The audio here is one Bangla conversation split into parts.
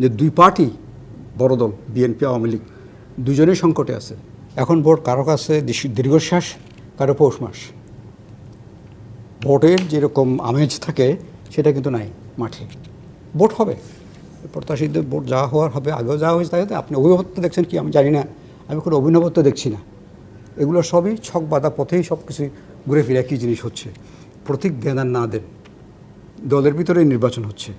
যে দুই পার্টি বড় দল, বিএনপি, আওয়ামী লীগ, দুজনেই সংকটে আছে। এখন ভোট কারও কাছে দীর্ঘশ্বাস, কারও পৌষ মাস। ভোটের যেরকম আমেজ থাকে, সেটা কিন্তু নাই মাঠে। ভোট হবে। প্রত্যাশীদের ভোট যা হওয়ার হবে, আগেও যা হয়েছে, তাই আপনি অভিনবত্ব দেখছেন কি? আমি জানি না। আমি কোনো অভিনবত্ব দেখছি না। এগুলো সবই ছক বাঁধা পথেই সব কিছুই ঘুরে ফিরে একই জিনিস হচ্ছে। প্রতীক আর না দেন। দলের ভিতরে নির্বাচন হচ্ছে।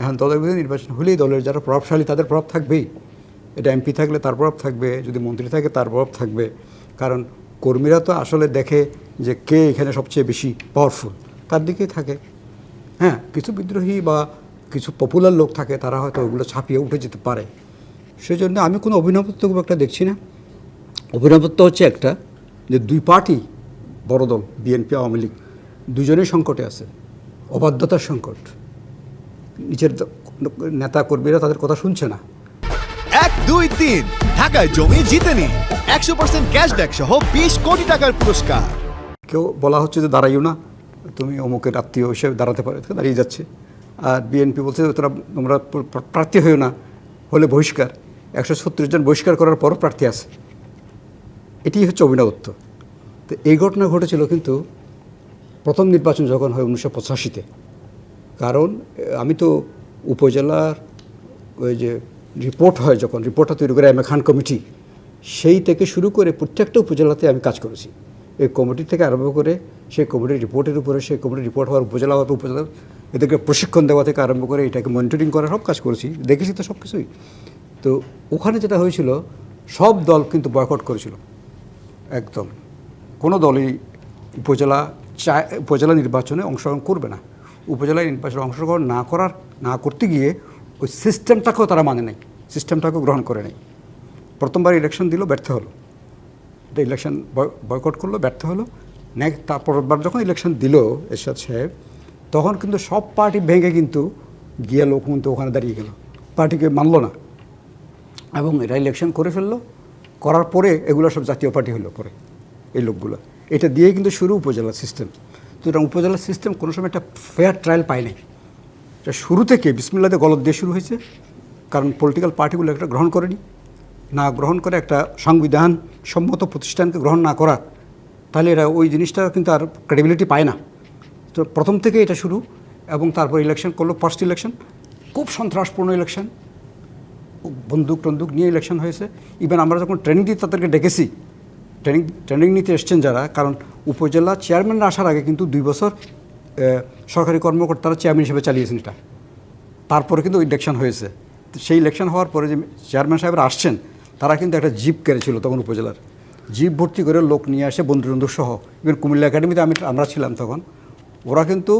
এখন দলের ভিতরে নির্বাচন হলেই দলের যারা প্রভাবশালী, তাদের প্রভাব থাকবেই। এটা এমপি থাকলে তার প্রভাব থাকবে, যদি মন্ত্রী থাকে তার প্রভাব থাকবে। কারণ কর্মীরা তো আসলে দেখে যে কে এখানে সবচেয়ে বেশি পাওয়ারফুল তার দিকেই থাকে। হ্যাঁ কিছু বিদ্রোহী বা কিছু পপুলার লোক থাকে, তারা হয়তো ওগুলো ছাপিয়ে উঠে যেতে পারে। সেই জন্য আমি কোনো অভিনবত্ব খুব একটা দেখছি না। অভিনবত্ব হচ্ছে একটা যে দুই পার্টি বড় দল, বিএনপি, আওয়ামী লীগ, দুজনেই সংকটে আছে। অবাধ্যতার সংকট। নিচের দ- নেতা কর্মীরা তাদের কথা শুনছে না। এক দুই তিন। ঢাকায় জমি জিতে নিন একশো পার্সেন্ট ক্যাশব্যাক সহ বিশ কোটি টাকার পুরস্কার। কেউ বলা হচ্ছে যে দাঁড়াইও না। তুমি অমুকের আত্মীয় হিসেবে দাঁড়াতে পারে দাঁড়িয়ে যাচ্ছে। আর বিএনপি বলছে তোরা তোমরা প্র- প্র- প্রার্থী হয়েও না হলে বহিষ্কার। একশো ছত্রিশ জন বহিষ্কার করার পরও প্রার্থী আছে। এটি হচ্ছে অভিনবত্ব। তো এই ঘটনা ঘটেছিল কিন্তু প্রথম নির্বাচন যখন হয় উনিশশো পঁচাশিতে। কারণ আমি তো উপজেলার ওই যে রিপোর্ট হয় যখন রিপোর্টটা তৈরি করে এম খান কমিটি সেই থেকে শুরু করে প্রত্যেকটা উপজেলাতে আমি কাজ করেছি। এই কমিটি থেকে আরম্ভ করে সেই কমিটির রিপোর্টের উপরে, সেই কমিটির রিপোর্ট হওয়ার উপজেলা হওয়ার উপজেলা, এদেরকে প্রশিক্ষণ দেওয়া থেকে আরম্ভ করে এটাকে মনিটরিং করার সব কাজ করেছি। দেখেছি তো সব কিছুই। তো ওখানে যেটা হয়েছিল, সব দল কিন্তু বয়কট করেছিল। একদম। কোনো দলই উপজেলা চায়, উপজেলা নির্বাচনে অংশগ্রহণ করবে না। উপজেলা নির্বাচনে অংশগ্রহণ না করার, না করতে গিয়ে ওই সিস্টেমটাকেও তারা মানে নাই। সিস্টেমটাকেও গ্রহণ করে নেই। প্রথমবার ইলেকশন দিল, ব্যর্থ হলো। এটা ইলেকশন বয়কট করল, ব্যর্থ হলো। নেক্সট তারপরবার যখন ইলেকশন দিল এরশাদ সাহেব, তখন কিন্তু সব পার্টি ভেঙে কিন্তু গিয়ে লোক কিন্তু ওখানে দাঁড়িয়ে গেল। পার্টিকে মানলো না। এবং এরা ইলেকশন করে ফেলল। করার পরে এগুলো সব জাতীয় পার্টি হলো পরে, এই লোকগুলো। এটা দিয়ে কিন্তু শুরু উপজেলা সিস্টেম সুতরাং উপজেলা সিস্টেম কোনো সময় একটা ফেয়ার ট্রায়াল পায় নাই। এটা শুরু থেকে বিসমিল্লাতে গলত দিয়ে শুরু হয়েছে। কারণ পলিটিক্যাল পার্টিগুলো একটা গ্রহণ করেনি। না গ্রহণ করে একটা সংবিধান সম্মত প্রতিষ্ঠানকে গ্রহণ না করা তাহলে এরা ওই জিনিসটা কিন্তু আর ক্রেডিবিলিটি পায় না। তো প্রথম থেকে এটা শুরু এবং তারপর ইলেকশন করল ফার্স্ট ইলেকশন খুব সন্ত্রাসপূর্ণ ইলেকশন বন্দুক টন্দুক নিয়ে ইলেকশন হয়েছে। ইভেন আমরা যখন ট্রেনিং দিই তাদেরকে ডেকেছি ট্রেনিং ট্রেনিং নিতে এসছেন যারা, কারণ উপজেলা চেয়ারম্যানরা আসার আগে কিন্তু দুই বছর সরকারি কর্মকর্তারা চেয়ারম্যান হিসেবে চালিয়েছেন এটা। তারপরে কিন্তু ইলেকশন হয়েছে। সেই ইলেকশন হওয়ার পরে যে চেয়ারম্যান সাহেবরা আসছেন, তারা কিন্তু একটা জিপ কেড়েছিল তখন উপজেলার। জিপ ভর্তি করে লোক নিয়ে আসে বন্ধু বন্ধু সহ। ইভেন কুমিল্লা একাডেমিতে আমি, আমরা ছিলাম তখন। ওরা কিন্তু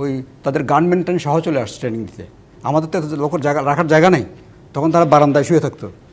ওই তাদের গান মেনটেন সহ চলে আসছে ট্রেনিং দিতে আমাদের তো লোকের জায়গা, রাখার জায়গা নেই। তখন তারা বারান্দায় শুয়ে থাকতো।